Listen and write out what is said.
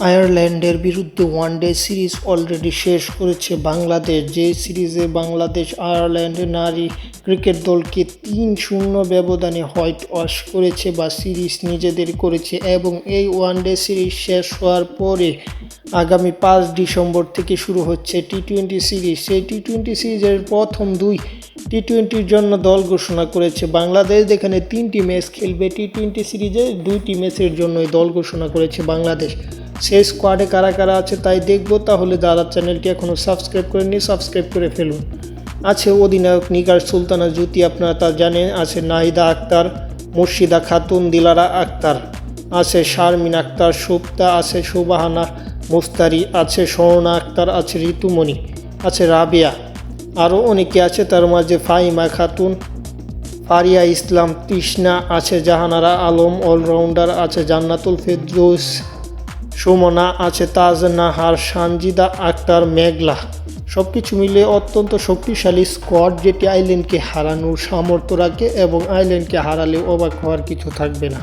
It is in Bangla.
আয়ারল্যান্ডের বিরুদ্ধে ওয়ানডে সিরিজ অলরেডি শেষ করেছে বাংলাদেশ। যে সিরিজে বাংলাদেশ আয়ারল্যান্ডের নারী ক্রিকেট দলকে তিন শূন্য ব্যবধানে হোয়াইট ওয়াশ করেছে বা সিরিজ নিজেদের করেছে এবং এই ওয়ানডে সিরিজ শেষ হওয়ার পরে আগামী পাঁচ ডিসেম্বর থেকে শুরু হচ্ছে টি টোয়েন্টি সিরিজ সেই টি টোয়েন্টি সিরিজের প্রথম দুই টি টোয়েন্টির জন্য দল ঘোষণা করেছে বাংলাদেশ। যেখানে তিনটি ম্যাচ খেলবে টি টোয়েন্টি সিরিজে, দুইটি ম্যাচের জন্যই দল ঘোষণা করেছে বাংলাদেশ। সেই স্কোয়াডে কারা কারা আছে তাই দেখব। তাহলে দাদা চ্যানেলটি এখনও সাবস্ক্রাইব করেননি সাবস্ক্রাইব করে ফেলুন। আছে অধিনায়ক নিগার সুলতানা জ্যোতি আপনারা তা জানেন। আছে নাহিদা আক্তার, মুর্শিদা খাতুন, দিলারা আক্তার। আছে শারমিন আক্তার, সুপ্তা, আছে সুবাহানা মুস্তারি, আছে স্বর্ণা আক্তার, আছে ঋতুমণি, আছে রাবিয়া। আরও অনেকে আছে, তার মাঝে ফাহিমা খাতুন, ফারিয়া ইসলাম তৃষ্ণা আছে, জাহানারা আলম, অলরাউন্ডার আছে, জান্নাতুল ফেরদৌস, সুমনা আছে তাজ নাহার সানজিদা আক্তার, মেঘলা। সব কিছু মিলে অত্যন্ত শক্তিশালী স্কোয়াড, যেটি আইল্যান্ডকে হারানোর সামর্থ্য রাখে এবং আইল্যান্ডকে হারালে অবাক হওয়ার কিছু থাকবে না।